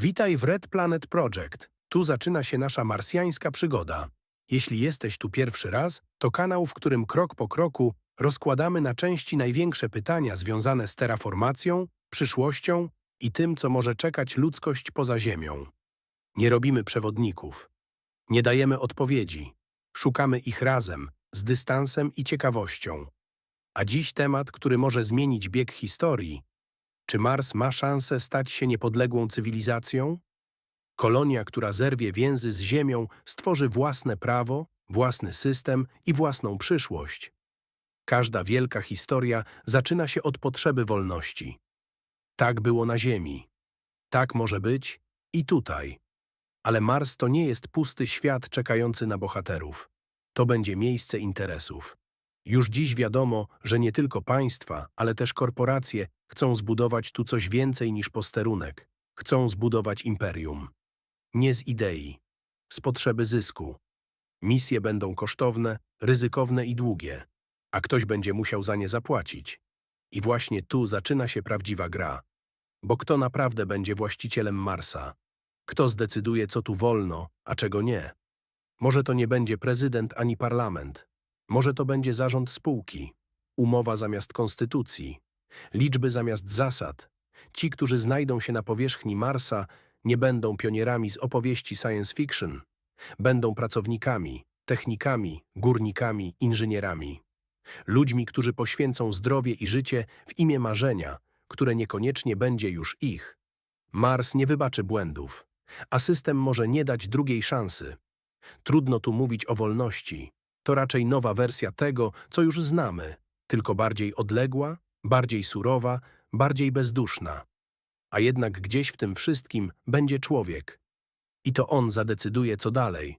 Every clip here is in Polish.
Witaj w Red Planet Project. Tu zaczyna się nasza marsjańska przygoda. Jeśli jesteś tu pierwszy raz, to kanał, w którym krok po kroku rozkładamy na części największe pytania związane z terraformacją, przyszłością i tym, co może czekać ludzkość poza Ziemią. Nie robimy przewodników. Nie dajemy odpowiedzi. Szukamy ich razem, z dystansem i ciekawością. A dziś temat, który może zmienić bieg historii. Czy Mars ma szansę stać się niepodległą cywilizacją? Kolonia, która zerwie więzy z Ziemią, stworzy własne prawo, własny system i własną przyszłość. Każda wielka historia zaczyna się od potrzeby wolności. Tak było na Ziemi. Tak może być i tutaj. Ale Mars to nie jest pusty świat czekający na bohaterów. To będzie miejsce interesów. Już dziś wiadomo, że nie tylko państwa, ale też korporacje chcą zbudować tu coś więcej niż posterunek. Chcą zbudować imperium. Nie z idei, z potrzeby zysku. Misje będą kosztowne, ryzykowne i długie, a ktoś będzie musiał za nie zapłacić. I właśnie tu zaczyna się prawdziwa gra. Bo kto naprawdę będzie właścicielem Marsa? Kto zdecyduje, co tu wolno, a czego nie? Może to nie będzie prezydent ani parlament. Może to będzie zarząd spółki, umowa zamiast konstytucji, liczby zamiast zasad. Ci, którzy znajdą się na powierzchni Marsa, nie będą pionierami z opowieści science fiction. Będą pracownikami, technikami, górnikami, inżynierami. Ludźmi, którzy poświęcą zdrowie i życie w imię marzenia, które niekoniecznie będzie już ich. Mars nie wybaczy błędów, a system może nie dać drugiej szansy. Trudno tu mówić o wolności. To raczej nowa wersja tego, co już znamy, tylko bardziej odległa, bardziej surowa, bardziej bezduszna. A jednak gdzieś w tym wszystkim będzie człowiek. I to on zadecyduje, co dalej.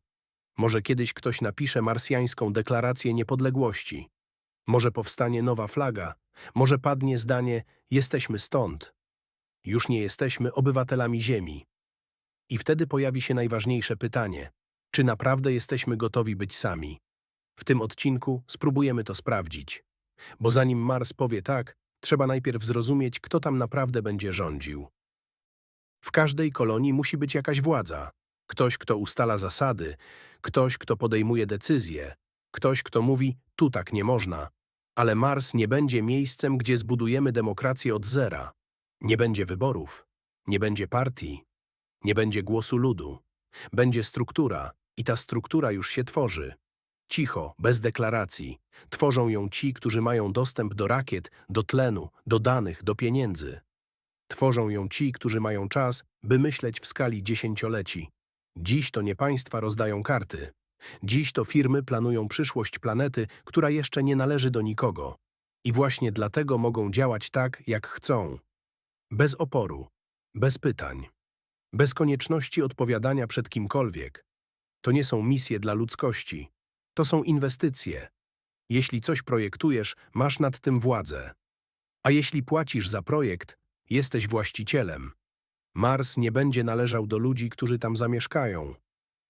Może kiedyś ktoś napisze marsjańską deklarację niepodległości. Może powstanie nowa flaga. Może padnie zdanie jesteśmy stąd. Już nie jesteśmy obywatelami Ziemi. I wtedy pojawi się najważniejsze pytanie. Czy naprawdę jesteśmy gotowi być sami? W tym odcinku spróbujemy to sprawdzić. Bo zanim Mars powie tak, trzeba najpierw zrozumieć, kto tam naprawdę będzie rządził. W każdej kolonii musi być jakaś władza. Ktoś, kto ustala zasady, ktoś, kto podejmuje decyzje, ktoś, kto mówi, tu tak nie można. Ale Mars nie będzie miejscem, gdzie zbudujemy demokrację od zera. Nie będzie wyborów, nie będzie partii, nie będzie głosu ludu. Będzie struktura i ta struktura już się tworzy. Cicho, bez deklaracji. Tworzą ją ci, którzy mają dostęp do rakiet, do tlenu, do danych, do pieniędzy. Tworzą ją ci, którzy mają czas, by myśleć w skali dziesięcioleci. Dziś to nie państwa rozdają karty. Dziś to firmy planują przyszłość planety, która jeszcze nie należy do nikogo. I właśnie dlatego mogą działać tak, jak chcą. Bez oporu, bez pytań, bez konieczności odpowiadania przed kimkolwiek. To nie są misje dla ludzkości. To są inwestycje. Jeśli coś projektujesz, masz nad tym władzę. A jeśli płacisz za projekt, jesteś właścicielem. Mars nie będzie należał do ludzi, którzy tam zamieszkają.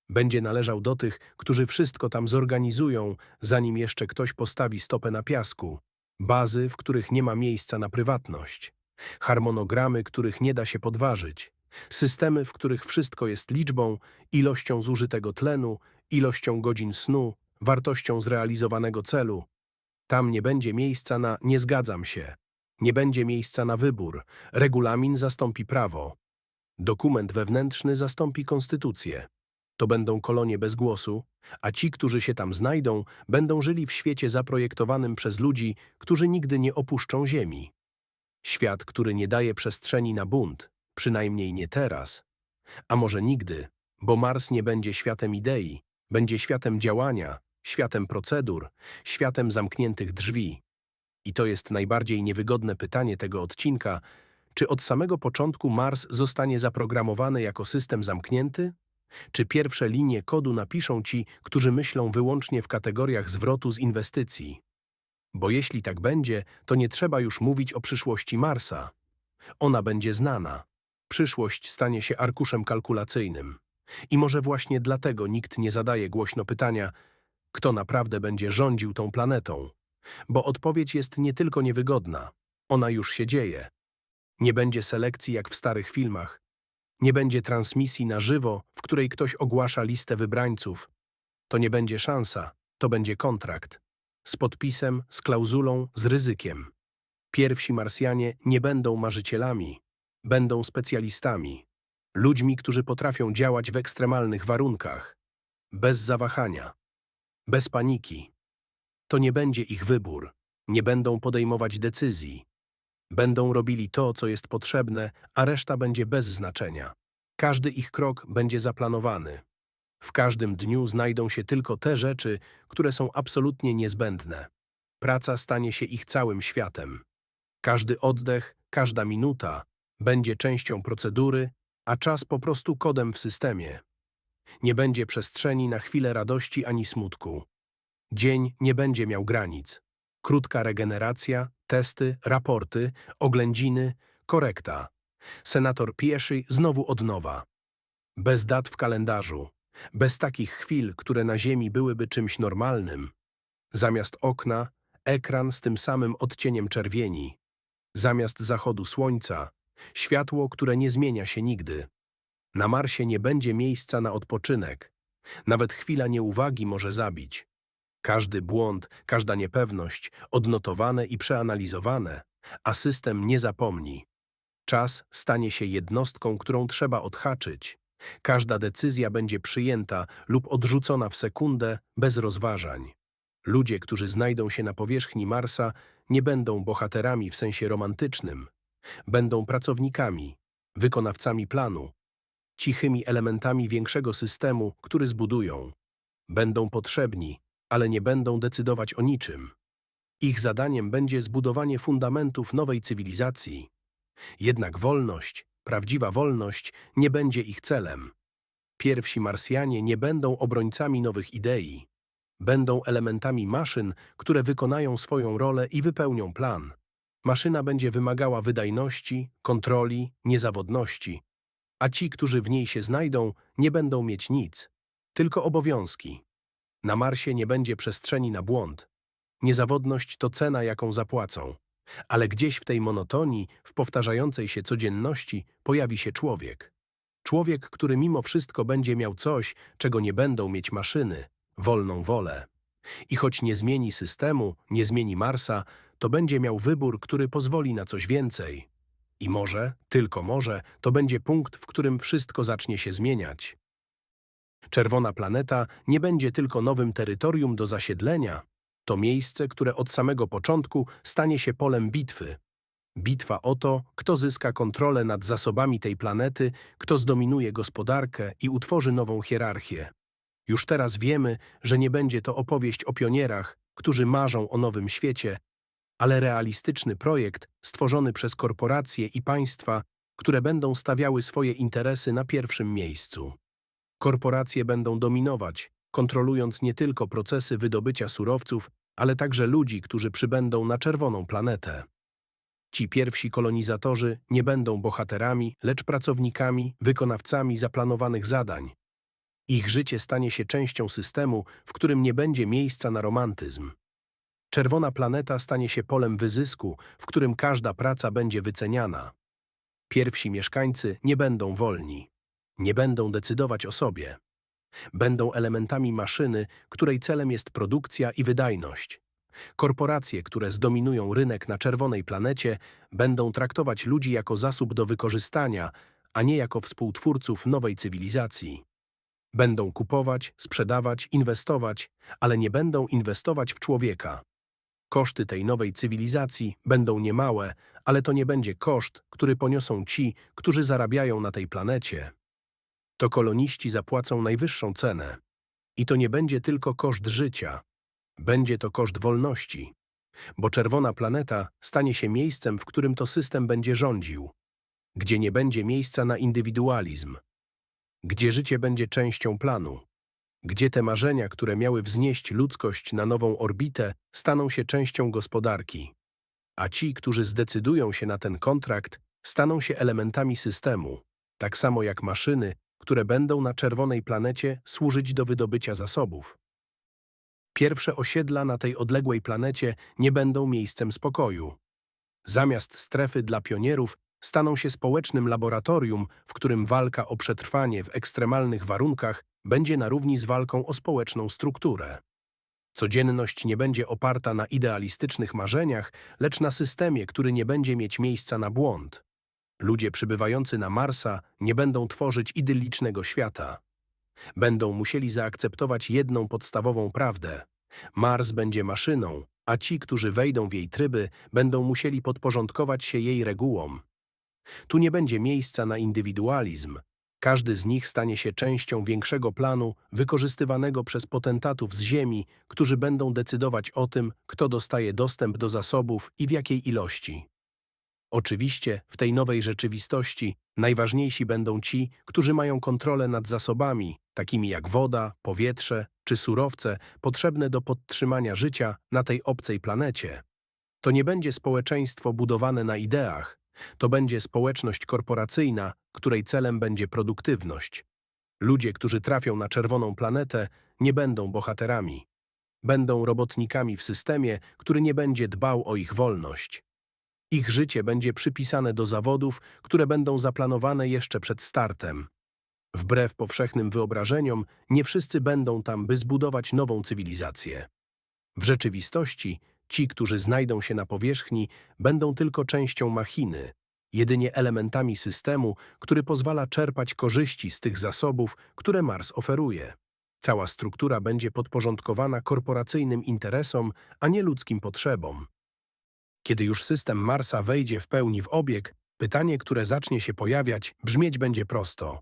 Będzie należał do tych, którzy wszystko tam zorganizują, zanim jeszcze ktoś postawi stopę na piasku. Bazy, w których nie ma miejsca na prywatność. Harmonogramy, których nie da się podważyć. Systemy, w których wszystko jest liczbą, ilością zużytego tlenu, ilością godzin snu, wartością zrealizowanego celu. Tam nie będzie miejsca na nie zgadzam się. Nie będzie miejsca na wybór. Regulamin zastąpi prawo. Dokument wewnętrzny zastąpi konstytucję. To będą kolonie bez głosu, a ci, którzy się tam znajdą, będą żyli w świecie zaprojektowanym przez ludzi, którzy nigdy nie opuszczą Ziemi. Świat, który nie daje przestrzeni na bunt, przynajmniej nie teraz. A może nigdy, bo Mars nie będzie światem idei, będzie światem działania, światem procedur, światem zamkniętych drzwi. I to jest najbardziej niewygodne pytanie tego odcinka, czy od samego początku Mars zostanie zaprogramowany jako system zamknięty? Czy pierwsze linie kodu napiszą ci, którzy myślą wyłącznie w kategoriach zwrotu z inwestycji? Bo jeśli tak będzie, to nie trzeba już mówić o przyszłości Marsa. Ona będzie znana. Przyszłość stanie się arkuszem kalkulacyjnym. I może właśnie dlatego nikt nie zadaje głośno pytania, kto naprawdę będzie rządził tą planetą. Bo odpowiedź jest nie tylko niewygodna, ona już się dzieje. Nie będzie selekcji jak w starych filmach. Nie będzie transmisji na żywo, w której ktoś ogłasza listę wybrańców. To nie będzie szansa, to będzie kontrakt. Z podpisem, z klauzulą, z ryzykiem. Pierwsi Marsjanie nie będą marzycielami, będą specjalistami. Ludźmi, którzy potrafią działać w ekstremalnych warunkach. Bez zawahania. Bez paniki. To nie będzie ich wybór. Nie będą podejmować decyzji. Będą robili to, co jest potrzebne, a reszta będzie bez znaczenia. Każdy ich krok będzie zaplanowany. W każdym dniu znajdą się tylko te rzeczy, które są absolutnie niezbędne. Praca stanie się ich całym światem. Każdy oddech, każda minuta będzie częścią procedury, a czas po prostu kodem w systemie. Nie będzie przestrzeni na chwilę radości ani smutku. Dzień nie będzie miał granic. Krótka regeneracja, testy, raporty, oględziny, korekta. Senator pieszy znowu od nowa. Bez dat w kalendarzu, bez takich chwil, które na Ziemi byłyby czymś normalnym. Zamiast okna, ekran z tym samym odcieniem czerwieni. Zamiast zachodu słońca, światło, które nie zmienia się nigdy. Na Marsie nie będzie miejsca na odpoczynek. Nawet chwila nieuwagi może zabić. Każdy błąd, każda niepewność, odnotowane i przeanalizowane, a system nie zapomni. Czas stanie się jednostką, którą trzeba odhaczyć. Każda decyzja będzie przyjęta lub odrzucona w sekundę bez rozważań. Ludzie, którzy znajdą się na powierzchni Marsa, nie będą bohaterami w sensie romantycznym. Będą pracownikami, wykonawcami planu, cichymi elementami większego systemu, który zbudują. Będą potrzebni, ale nie będą decydować o niczym. Ich zadaniem będzie zbudowanie fundamentów nowej cywilizacji. Jednak wolność, prawdziwa wolność, nie będzie ich celem. Pierwsi Marsjanie nie będą obrońcami nowych idei. Będą elementami maszyn, które wykonają swoją rolę i wypełnią plan. Maszyna będzie wymagała wydajności, kontroli, niezawodności, a ci, którzy w niej się znajdą, nie będą mieć nic, tylko obowiązki. Na Marsie nie będzie przestrzeni na błąd. Niezawodność to cena, jaką zapłacą. Ale gdzieś w tej monotonii, w powtarzającej się codzienności, pojawi się człowiek. Człowiek, który mimo wszystko będzie miał coś, czego nie będą mieć maszyny wolną wolę. I choć nie zmieni systemu, nie zmieni Marsa, to będzie miał wybór, który pozwoli na coś więcej. I może, tylko może, to będzie punkt, w którym wszystko zacznie się zmieniać. Czerwona planeta nie będzie tylko nowym terytorium do zasiedlenia. To miejsce, które od samego początku stanie się polem bitwy. Bitwa o to, kto zyska kontrolę nad zasobami tej planety, kto zdominuje gospodarkę i utworzy nową hierarchię. Już teraz wiemy, że nie będzie to opowieść o pionierach, którzy marzą o nowym świecie, ale realistyczny projekt stworzony przez korporacje i państwa, które będą stawiały swoje interesy na pierwszym miejscu. Korporacje będą dominować, kontrolując nie tylko procesy wydobycia surowców, ale także ludzi, którzy przybędą na czerwoną planetę. Ci pierwsi kolonizatorzy nie będą bohaterami, lecz pracownikami, wykonawcami zaplanowanych zadań. Ich życie stanie się częścią systemu, w którym nie będzie miejsca na romantyzm. Czerwona planeta stanie się polem wyzysku, w którym każda praca będzie wyceniana. Pierwsi mieszkańcy nie będą wolni. Nie będą decydować o sobie. Będą elementami maszyny, której celem jest produkcja i wydajność. Korporacje, które zdominują rynek na czerwonej planecie, będą traktować ludzi jako zasób do wykorzystania, a nie jako współtwórców nowej cywilizacji. Będą kupować, sprzedawać, inwestować, ale nie będą inwestować w człowieka. Koszty tej nowej cywilizacji będą niemałe, ale to nie będzie koszt, który poniosą ci, którzy zarabiają na tej planecie. To koloniści zapłacą najwyższą cenę. I to nie będzie tylko koszt życia. Będzie to koszt wolności. Bo czerwona planeta stanie się miejscem, w którym to system będzie rządził. Gdzie nie będzie miejsca na indywidualizm. Gdzie życie będzie częścią planu gdzie te marzenia, które miały wznieść ludzkość na nową orbitę, staną się częścią gospodarki. A ci, którzy zdecydują się na ten kontrakt, staną się elementami systemu, tak samo jak maszyny, które będą na czerwonej planecie służyć do wydobycia zasobów. Pierwsze osiedla na tej odległej planecie nie będą miejscem spokoju. Zamiast strefy dla pionierów staną się społecznym laboratorium, w którym walka o przetrwanie w ekstremalnych warunkach będzie na równi z walką o społeczną strukturę. Codzienność nie będzie oparta na idealistycznych marzeniach, lecz na systemie, który nie będzie mieć miejsca na błąd. Ludzie przybywający na Marsa nie będą tworzyć idyllicznego świata. Będą musieli zaakceptować jedną podstawową prawdę. Mars będzie maszyną, a ci, którzy wejdą w jej tryby, będą musieli podporządkować się jej regułom. Tu nie będzie miejsca na indywidualizm. Każdy z nich stanie się częścią większego planu wykorzystywanego przez potentatów z Ziemi, którzy będą decydować o tym, kto dostaje dostęp do zasobów i w jakiej ilości. Oczywiście w tej nowej rzeczywistości najważniejsi będą ci, którzy mają kontrolę nad zasobami, takimi jak woda, powietrze czy surowce potrzebne do podtrzymania życia na tej obcej planecie. To nie będzie społeczeństwo budowane na ideach, to będzie społeczność korporacyjna, której celem będzie produktywność. Ludzie, którzy trafią na czerwoną planetę, nie będą bohaterami. Będą robotnikami w systemie, który nie będzie dbał o ich wolność. Ich życie będzie przypisane do zawodów, które będą zaplanowane jeszcze przed startem. Wbrew powszechnym wyobrażeniom, nie wszyscy będą tam, by zbudować nową cywilizację. W rzeczywistości ci, którzy znajdą się na powierzchni, będą tylko częścią machiny, jedynie elementami systemu, który pozwala czerpać korzyści z tych zasobów, które Mars oferuje. Cała struktura będzie podporządkowana korporacyjnym interesom, a nie ludzkim potrzebom. Kiedy już system Marsa wejdzie w pełni w obieg, pytanie, które zacznie się pojawiać, brzmieć będzie prosto.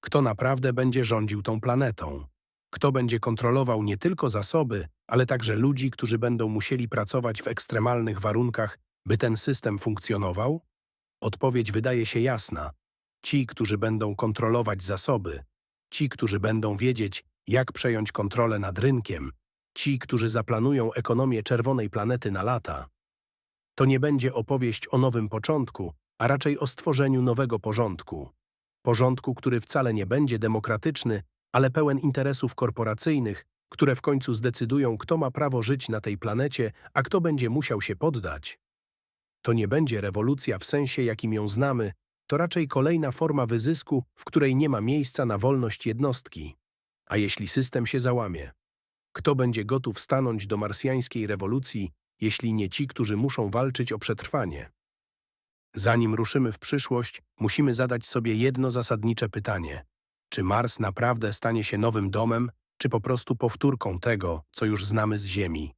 Kto naprawdę będzie rządził tą planetą? Kto będzie kontrolował nie tylko zasoby, ale także ludzi, którzy będą musieli pracować w ekstremalnych warunkach, by ten system funkcjonował? Odpowiedź wydaje się jasna. Ci, którzy będą kontrolować zasoby, ci, którzy będą wiedzieć, jak przejąć kontrolę nad rynkiem, ci, którzy zaplanują ekonomię czerwonej planety na lata. To nie będzie opowieść o nowym początku, a raczej o stworzeniu nowego porządku. Porządku, który wcale nie będzie demokratyczny, ale pełen interesów korporacyjnych, które w końcu zdecydują, kto ma prawo żyć na tej planecie, a kto będzie musiał się poddać. To nie będzie rewolucja w sensie, jakim ją znamy, to raczej kolejna forma wyzysku, w której nie ma miejsca na wolność jednostki. A jeśli system się załamie? Kto będzie gotów stanąć do marsjańskiej rewolucji, jeśli nie ci, którzy muszą walczyć o przetrwanie? Zanim ruszymy w przyszłość, musimy zadać sobie jedno zasadnicze pytanie. Czy Mars naprawdę stanie się nowym domem, czy po prostu powtórką tego, co już znamy z Ziemi?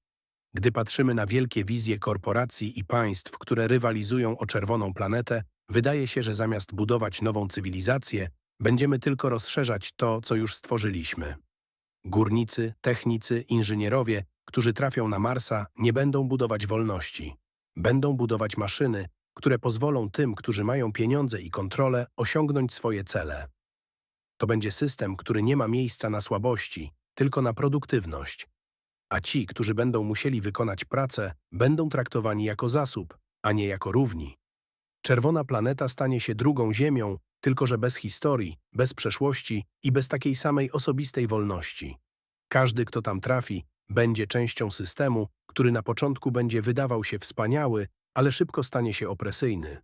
Gdy patrzymy na wielkie wizje korporacji i państw, które rywalizują o czerwoną planetę, wydaje się, że zamiast budować nową cywilizację, będziemy tylko rozszerzać to, co już stworzyliśmy. Górnicy, technicy, inżynierowie, którzy trafią na Marsa, nie będą budować wolności. Będą budować maszyny, które pozwolą tym, którzy mają pieniądze i kontrolę, osiągnąć swoje cele. To będzie system, który nie ma miejsca na słabości, tylko na produktywność. A ci, którzy będą musieli wykonać pracę, będą traktowani jako zasób, a nie jako równi. Czerwona planeta stanie się drugą Ziemią, tylko że bez historii, bez przeszłości i bez takiej samej osobistej wolności. Każdy, kto tam trafi, będzie częścią systemu, który na początku będzie wydawał się wspaniały, ale szybko stanie się opresyjny.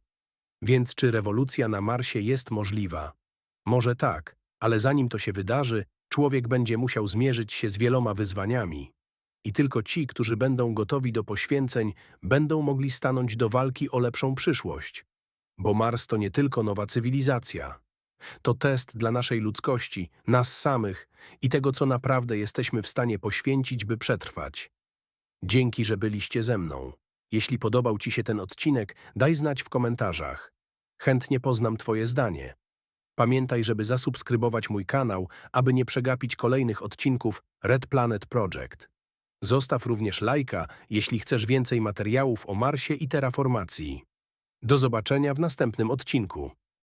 Więc czy rewolucja na Marsie jest możliwa? Może tak, ale zanim to się wydarzy, człowiek będzie musiał zmierzyć się z wieloma wyzwaniami. I tylko ci, którzy będą gotowi do poświęceń, będą mogli stanąć do walki o lepszą przyszłość. Bo Mars to nie tylko nowa cywilizacja. To test dla naszej ludzkości, nas samych i tego, co naprawdę jesteśmy w stanie poświęcić, by przetrwać. Dzięki, że byliście ze mną. Jeśli podobał Ci się ten odcinek, daj znać w komentarzach. Chętnie poznam Twoje zdanie. Pamiętaj, żeby zasubskrybować mój kanał, aby nie przegapić kolejnych odcinków Red Planet Project. Zostaw również lajka, jeśli chcesz więcej materiałów o Marsie i terraformacji. Do zobaczenia w następnym odcinku.